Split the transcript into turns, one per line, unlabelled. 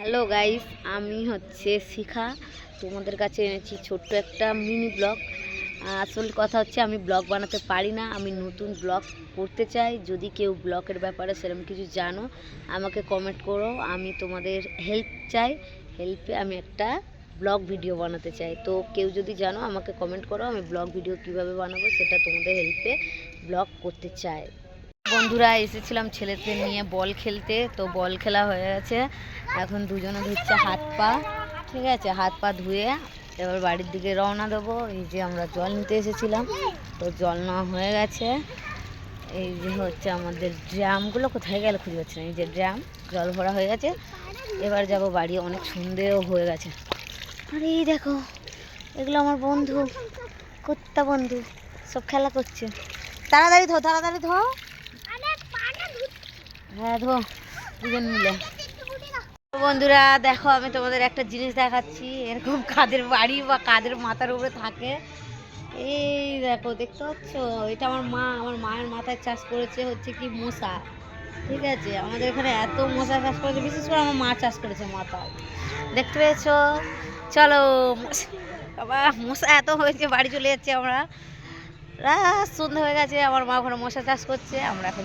Hello guys, আমি হচ্ছে শিখা। তোমাদের কাছে এনেছি ছোট্ট একটা মিনি ব্লগ। আসল কথা হচ্ছে আমি ব্লগ বানাতে পারি না, আমি নতুন ব্লগ করতে চাই। যদি কেউ ব্লগের ব্যাপারে সেরকম কিছু জানো, আমাকে কমেন্ট করো। আমি তোমাদের হেল্প চাই। হেল্পে আমি একটা ব্লগ ভিডিও বানাতে চাই। তো কেউ যদি জানো, আমাকে কমেন্ট করো, আমি ব্লগ ভিডিও কীভাবে বানাবো সেটা তোমাদের হেল্পে ব্লগ করতে চাই। বন্ধুরা, এসেছিলাম ছেলেদের নিয়ে বল খেলতে। তো বল খেলা হয়ে গেছে। এখন দুজনে ধুচ্ছে হাত পা ঠিক আছে? হাত পা ধুয়ে এবার বাড়ির দিকে রওনা দেবো। এই যে আমরা জল নিতে এসেছিলাম। তো জল নেওয়া হয়ে গেছে। এই যে হচ্ছে আমাদের ড্রামগুলো কোথায় গেল খুঁজে পাচ্ছি না। এই যে ড্রাম জল ভরা হয়ে গেছে। এবার যাব বাড়ি। অনেক সন্দেহ হয়ে গেছে। আরে এই দেখো এগুলো আমার বন্ধু কুত্তা বন্ধু সব খেলা করছে। তাড়াতাড়ি ধো তাড়াতাড়ি ধো। হ্যাঁ ধো দুজন মিলে। বন্ধুরা, দেখো আমি তোমাদের একটা জিনিস দেখাচ্ছি। এরকম কাদের বাড়ি বা কাদের মাথার উপরে থাকে। এই দেখো, দেখতে পাচ্ছ? এটা আমার মা। আমার মায়ের মাথায় চাষ করেছে হচ্ছে কি মশা। ঠিক আছে? আমাদের এখানে এত মশা চাষ করেছে, বিশেষ করে আমার মা চাষ করেছে মাথায়। দেখতে পেয়েছ? চলো বাবা, মশা এত হয়েছে, বাড়ি চলে যাচ্ছে আমরা। সন্ধ্যা হয়ে গেছে, আমার মা ওখানে মশা চাষ করছে, আমরা এখন